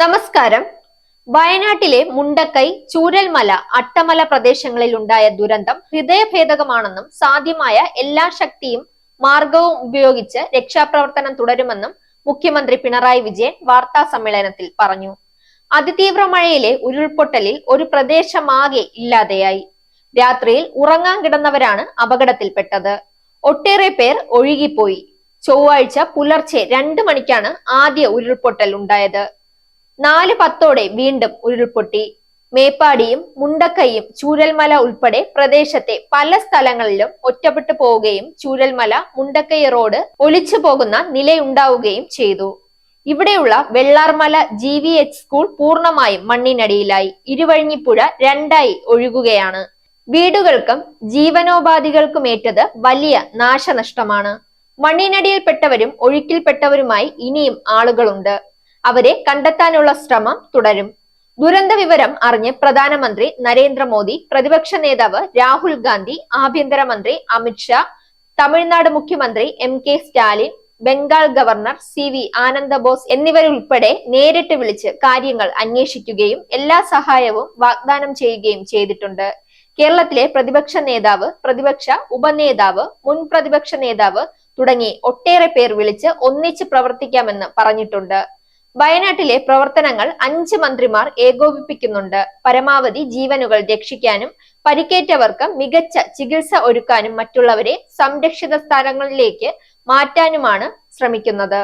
നമസ്കാരം. വയനാട്ടിലെ മുണ്ടക്കൈ ചൂരൽമല അട്ടമല പ്രദേശങ്ങളിൽ ഉണ്ടായ ദുരന്തം ഹൃദയഭേദകമാണെന്നും സാധ്യമായ എല്ലാ ശക്തിയും മാർഗവും ഉപയോഗിച്ച് രക്ഷാപ്രവർത്തനം തുടരുമെന്നും മുഖ്യമന്ത്രി പിണറായി വിജയൻ വാർത്താ സമ്മേളനത്തിൽ പറഞ്ഞു. അതിതീവ്ര മഴയിലെ ഉരുൾപൊട്ടലിൽ ഒരു പ്രദേശമാകെ ഇല്ലാതെയായി. രാത്രിയിൽ ഉറങ്ങാൻ കിടന്നവരാണ് അപകടത്തിൽപ്പെട്ടത്. ഒട്ടേറെ പേർ ഒഴുകിപ്പോയി. ചൊവ്വാഴ്ച പുലർച്ചെ രണ്ട് മണിക്കാണ് ആദ്യ ഉരുൾപൊട്ടൽ ഉണ്ടായത്. നാല് പത്തോടെ വീണ്ടും ഉരുൾപൊട്ടി. മേപ്പാടിയും മുണ്ടക്കയും ചൂരൽമല ഉൾപ്പെടെ പ്രദേശത്തെ പല സ്ഥലങ്ങളിലും ഒറ്റപ്പെട്ടു പോവുകയും ചൂരൽമല മുണ്ടക്കൈ റോഡ് ഒലിച്ചു പോകുന്ന നിലയുണ്ടാവുകയും ചെയ്തു. ഇവിടെയുള്ള Vellarmala G V H school പൂർണമായും മണ്ണിനടിയിലായി. ഇരുവഴിഞ്ഞിപ്പുഴ രണ്ടായി ഒഴുകുകയാണ്. വീടുകൾക്കും ജീവനോപാധികൾക്കും ജീവനോപാധികൾക്കുമേറ്റത് വലിയ നാശനഷ്ടമാണ്. മണ്ണിനടിയിൽപ്പെട്ടവരും ഒഴുക്കിൽപ്പെട്ടവരുമായി ഇനിയും ആളുകളുണ്ട്. അവരെ കണ്ടെത്താനുള്ള ശ്രമം തുടരും. ദുരന്ത വിവരം അറിഞ്ഞ് പ്രധാനമന്ത്രി നരേന്ദ്രമോദി പ്രതിപക്ഷ നേതാവ് രാഹുൽ ഗാന്ധി ആഭ്യന്തരമന്ത്രി അമിത്ഷാ തമിഴ്നാട് മുഖ്യമന്ത്രി M K Stalin Bengal governor C V Ananda Anand Bose എന്നിവരുൾപ്പെടെ നേരിട്ട് വിളിച്ച് കാര്യങ്ങൾ അന്വേഷിക്കുകയും എല്ലാ സഹായവും വാഗ്ദാനം ചെയ്യുകയും ചെയ്തിട്ടുണ്ട്. കേരളത്തിലെ പ്രതിപക്ഷ നേതാവ് പ്രതിപക്ഷ ഉപനേതാവ് മുൻ പ്രതിപക്ഷ നേതാവ് തുടങ്ങി ഒട്ടേറെ പേർ വിളിച്ച് ഒന്നിച്ച് പ്രവർത്തിക്കാമെന്ന് പറഞ്ഞിട്ടുണ്ട്. വയനാട്ടിലെ പ്രവർത്തനങ്ങൾ അഞ്ച് മന്ത്രിമാർ ഏകോപിപ്പിക്കുന്നുണ്ട്. പരമാവധി ജീവനുകൾ രക്ഷിക്കാനും പരിക്കേറ്റവർക്ക് മികച്ച ചികിത്സ ഒരുക്കാനും മറ്റുള്ളവരെ സംരക്ഷിത സ്ഥലങ്ങളിലേക്ക് മാറ്റാനുമാണ് ശ്രമിക്കുന്നത്.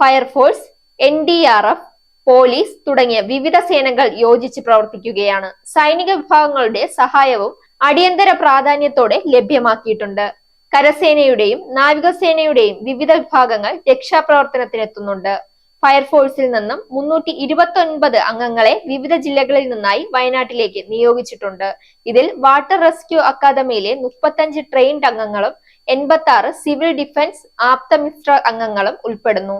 Fire force N D R F police തുടങ്ങിയ വിവിധ സേനകൾ യോജിച്ച് പ്രവർത്തിക്കുകയാണ്. സൈനിക വിഭാഗങ്ങളുടെ സഹായവും അടിയന്തര പ്രാധാന്യത്തോടെ ലഭ്യമാക്കിയിട്ടുണ്ട്. കരസേനയുടെയും നാവികസേനയുടെയും വിവിധ വിഭാഗങ്ങൾ രക്ഷാപ്രവർത്തനത്തിനെത്തുന്നുണ്ട്. ഫയർഫോഴ്സിൽ നിന്നും മുന്നൂറ്റി ഇരുപത്തി ഒൻപത് അംഗങ്ങളെ വിവിധ ജില്ലകളിൽ നിന്നായി വയനാട്ടിലേക്ക് നിയോഗിച്ചിട്ടുണ്ട്. ഇതിൽ വാട്ടർ റെസ്ക്യൂ അക്കാദമിയിലെ മുപ്പത്തഞ്ച് ട്രെയിൻഡ് അംഗങ്ങളും എൺപത്തി ആറ് സിവിൽ ഡിഫൻസ് ആപ്തമിത്ര അംഗങ്ങളും ഉൾപ്പെടുന്നു.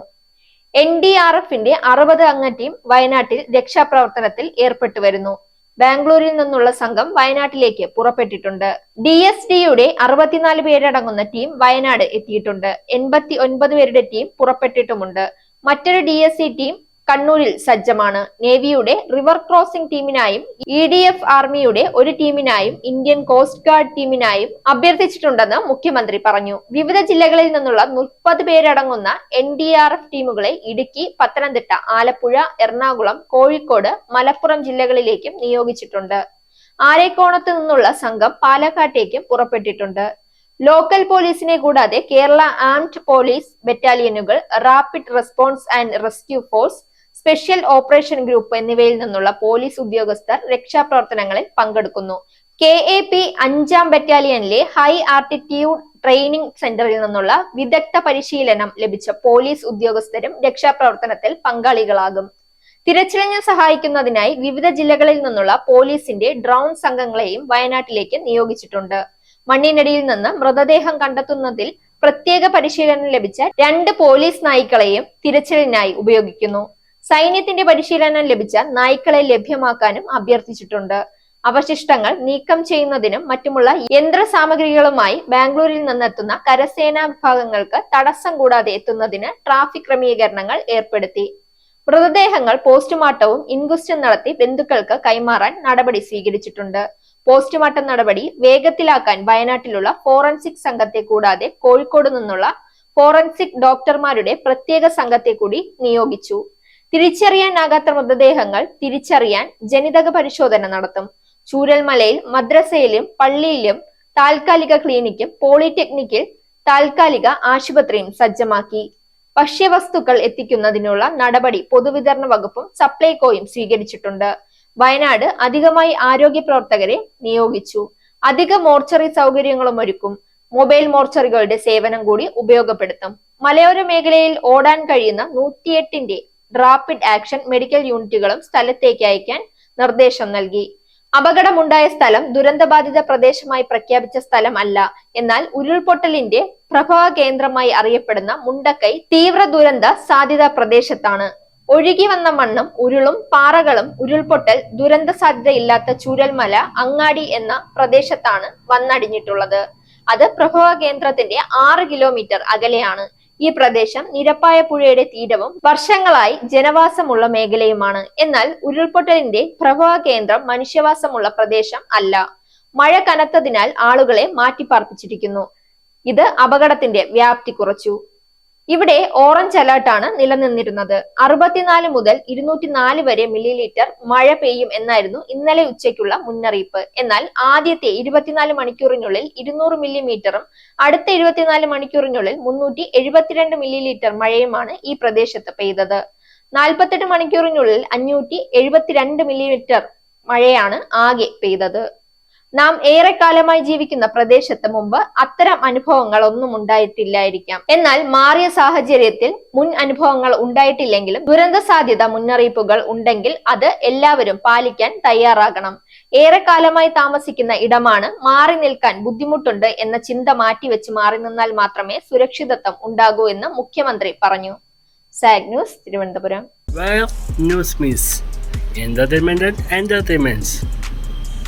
എൻ ഡി ആർ എഫിന്റെ അറുപത് അംഗ ടീം വയനാട്ടിൽ രക്ഷാപ്രവർത്തനത്തിൽ ഏർപ്പെട്ടു വരുന്നു. ബാംഗ്ലൂരിൽ നിന്നുള്ള സംഘം വയനാട്ടിലേക്ക് പുറപ്പെട്ടിട്ടുണ്ട്. ഡി എസ് ഡിയുടെ അറുപത്തിനാല് പേരടങ്ങുന്ന ടീം വയനാട് എത്തിയിട്ടുണ്ട്. എൺപത്തി ഒൻപത് പേരുടെ ടീം പുറപ്പെട്ടിട്ടുമുണ്ട്. മറ്റൊരു ഡി എസ് സി ടീം കണ്ണൂരിൽ സജ്ജമാണ്. നേവിയുടെ റിവർ ക്രോസിംഗ് ടീമിനായും ഇ ഡി എഫ് ആർമിയുടെ ഒരു ടീമിനായും ഇന്ത്യൻ കോസ്റ്റ് ഗാർഡ് ടീമിനായും അഭ്യർത്ഥിച്ചിട്ടുണ്ടെന്ന് മുഖ്യമന്ത്രി പറഞ്ഞു. വിവിധ ജില്ലകളിൽ നിന്നുള്ള മുപ്പത് പേരടങ്ങുന്ന എൻ ഡി ആർ എഫ് ടീമുകളെ ഇടുക്കി പത്തനംതിട്ട ആലപ്പുഴ എറണാകുളം കോഴിക്കോട് മലപ്പുറം ജില്ലകളിലേക്കും നിയോഗിച്ചിട്ടുണ്ട്. ആരേക്കോണത്ത് നിന്നുള്ള സംഘം പാലക്കാട്ടേക്കും പുറപ്പെട്ടിട്ടുണ്ട്. ലോക്കൽ പോലീസിനെ കൂടാതെ Kerala armed police ബറ്റാലിയനുകൾ rapid response and rescue force special operation group എന്നിവയിൽ നിന്നുള്ള പോലീസ് ഉദ്യോഗസ്ഥർ രക്ഷാപ്രവർത്തനങ്ങളിൽ പങ്കെടുക്കുന്നു. കെ എ പി അഞ്ചാം ബറ്റാലിയനിലെ ഹൈ ആർട്ടിറ്റ്യൂഡ് ട്രെയിനിംഗ് സെന്ററിൽ നിന്നുള്ള വിദഗ്ധ പരിശീലനം ലഭിച്ച പോലീസ് ഉദ്യോഗസ്ഥരും രക്ഷാപ്രവർത്തനത്തിൽ പങ്കാളികളാകും. തിരച്ചിലിന് സഹായിക്കുന്നതിനായി വിവിധ ജില്ലകളിൽ നിന്നുള്ള പോലീസിന്റെ ഡ്രോൺ സംഘങ്ങളെയും വയനാട്ടിലേക്ക് നിയോഗിച്ചിട്ടുണ്ട്. മണ്ണിനടിയിൽ നിന്ന് മൃതദേഹം കണ്ടെത്തുന്നതിൽ പ്രത്യേക പരിശീലനം ലഭിച്ച രണ്ട് പോലീസ് നായ്ക്കളെയും തിരച്ചിലിനായി ഉപയോഗിക്കുന്നു. സൈന്യത്തിന്റെ പരിശീലനം ലഭിച്ച നായ്ക്കളെ ലഭ്യമാക്കാനും അഭ്യർത്ഥിച്ചിട്ടുണ്ട്. അവശിഷ്ടങ്ങൾ നീക്കം ചെയ്യുന്നതിനും മറ്റുമുള്ള യന്ത്ര സാമഗ്രികളുമായി ബാംഗ്ലൂരിൽ നിന്നെത്തുന്ന കരസേനാ വിഭാഗങ്ങൾക്ക് തടസ്സം കൂടാതെ എത്തുന്നതിന് ട്രാഫിക് ക്രമീകരണങ്ങൾ ഏർപ്പെടുത്തി. മൃതദേഹങ്ങൾ പോസ്റ്റ്മോർട്ടവും ഇൻക്വസ്റ്റും നടത്തി ബന്ധുക്കൾക്ക് കൈമാറാൻ നടപടി സ്വീകരിച്ചിട്ടുണ്ട്. പോസ്റ്റ്മോർട്ടം നടപടി വേഗത്തിലാക്കാൻ വയനാട്ടിലുള്ള ഫോറൻസിക് സംഘത്തെ കൂടാതെ കോഴിക്കോട് നിന്നുള്ള ഫോറൻസിക് ഡോക്ടർമാരുടെ പ്രത്യേക സംഘത്തെ കൂടി നിയോഗിച്ചു. തിരിച്ചറിയാനാകാത്ത മൃതദേഹങ്ങൾ തിരിച്ചറിയാൻ ജനിതക പരിശോധന നടത്തും. ചൂരൽമലയിൽ മദ്രസയിലും പള്ളിയിലും താൽക്കാലിക ക്ലിനിക്കും പോളിടെക്നിക്കിൽ താൽക്കാലിക ആശുപത്രിയും സജ്ജമാക്കി. ഭക്ഷ്യവസ്തുക്കൾ എത്തിക്കുന്നതിനുള്ള നടപടി പൊതുവിതരണ വകുപ്പും സപ്ലൈകോയും സ്വീകരിച്ചിട്ടുണ്ട്. വയനാട് അധികമായി ആരോഗ്യ പ്രവർത്തകരെ നിയോഗിച്ചു. അധിക മോർച്ചറി സൗകര്യങ്ങളും ഒരുക്കും. മൊബൈൽ മോർച്ചറികളുടെ സേവനം കൂടി ഉപയോഗപ്പെടുത്തും. മലയോര മേഖലയിൽ ഓടാൻ കഴിയുന്ന നൂറ്റിയെട്ടിന്റെ റാപ്പിഡ് ആക്ഷൻ മെഡിക്കൽ യൂണിറ്റുകളും സ്ഥലത്തേക്ക് അയക്കാൻ നിർദ്ദേശം നൽകി. അപകടമുണ്ടായ സ്ഥലം ദുരന്തബാധിത പ്രദേശമായി പ്രഖ്യാപിച്ച സ്ഥലം അല്ല എന്നാൽ ഉരുൾപൊട്ടലിന്റെ പ്രഭവ കേന്ദ്രമായി അറിയപ്പെടുന്ന മുണ്ടക്കൈ തീവ്ര ദുരന്ത സാധ്യതാ പ്രദേശത്താണ്. ഒഴുകി വന്ന മണ്ണും ഉരുളും പാറകളും ഉരുൾപൊട്ടൽ ദുരന്ത സാധ്യതയില്ലാത്ത ചൂരൽമല അങ്ങാടി എന്ന പ്രദേശത്താണ് വന്നടിഞ്ഞിട്ടുള്ളത്. അത് പ്രഭവ കേന്ദ്രത്തിന്റെ ആറ് കിലോമീറ്റർ അകലെയാണ്. ഈ പ്രദേശം നിരപ്പായ പുഴയുടെ തീരവും വർഷങ്ങളായി ജനവാസമുള്ള മേഖലയുമാണ്. എന്നാൽ ഉരുൾപൊട്ടലിന്റെ പ്രഭവ കേന്ദ്രം മനുഷ്യവാസമുള്ള പ്രദേശം അല്ല. മഴ കനത്തതിനാൽ ആളുകളെ മാറ്റിപ്പാർപ്പിച്ചിരിക്കുന്നു. ഇത് അപകടത്തിന്റെ വ്യാപ്തി കുറച്ചു. ഇവിടെ ഓറഞ്ച് അലർട്ടാണ് നിലനിന്നിരുന്നത്. അറുപത്തിനാല് മുതൽ ഇരുന്നൂറ്റി നാല് വരെ മില്ലി ലിറ്റർ മഴ പെയ്യും എന്നായിരുന്നു ഇന്നലെ ഉച്ചയ്ക്കുള്ള മുന്നറിയിപ്പ്. എന്നാൽ ആദ്യത്തെ ഇരുപത്തിനാല് മണിക്കൂറിനുള്ളിൽ ഇരുന്നൂറ് മില്ലിമീറ്ററും അടുത്ത ഇരുപത്തിനാല് മണിക്കൂറിനുള്ളിൽ മുന്നൂറ്റി എഴുപത്തിരണ്ട് മില്ലി ലിറ്റർ മഴയുമാണ് ഈ പ്രദേശത്ത് പെയ്തത്. നാൽപ്പത്തെട്ട് മണിക്കൂറിനുള്ളിൽ അഞ്ഞൂറ്റി എഴുപത്തിരണ്ട് മില്ലിമീറ്റർ മഴയാണ് ആകെ പെയ്തത്. നാം ഏറെക്കാലമായി ജീവിക്കുന്ന പ്രദേശത്ത് മുമ്പ് അത്തരം അനുഭവങ്ങൾ ഒന്നും ഉണ്ടായിട്ടില്ലായിരിക്കാം. എന്നാൽ മാറിയ സാഹചര്യത്തിൽ മുൻ അനുഭവങ്ങൾ ഉണ്ടായിട്ടില്ലെങ്കിലും ദുരന്ത സാധ്യത മുന്നറിയിപ്പുകൾ ഉണ്ടെങ്കിൽ അത് എല്ലാവരും പാലിക്കാൻ തയ്യാറാകണം. ഏറെക്കാലമായി താമസിക്കുന്ന ഇടമാണ് മാറി നിൽക്കാൻ ബുദ്ധിമുട്ടുണ്ട് എന്ന ചിന്ത മാറ്റിവെച്ച് മാറി നിന്നാൽ മാത്രമേ സുരക്ഷിതത്വം ഉണ്ടാകൂ എന്ന് മുഖ്യമന്ത്രി പറഞ്ഞു. Zag news Thiruvananthapuram.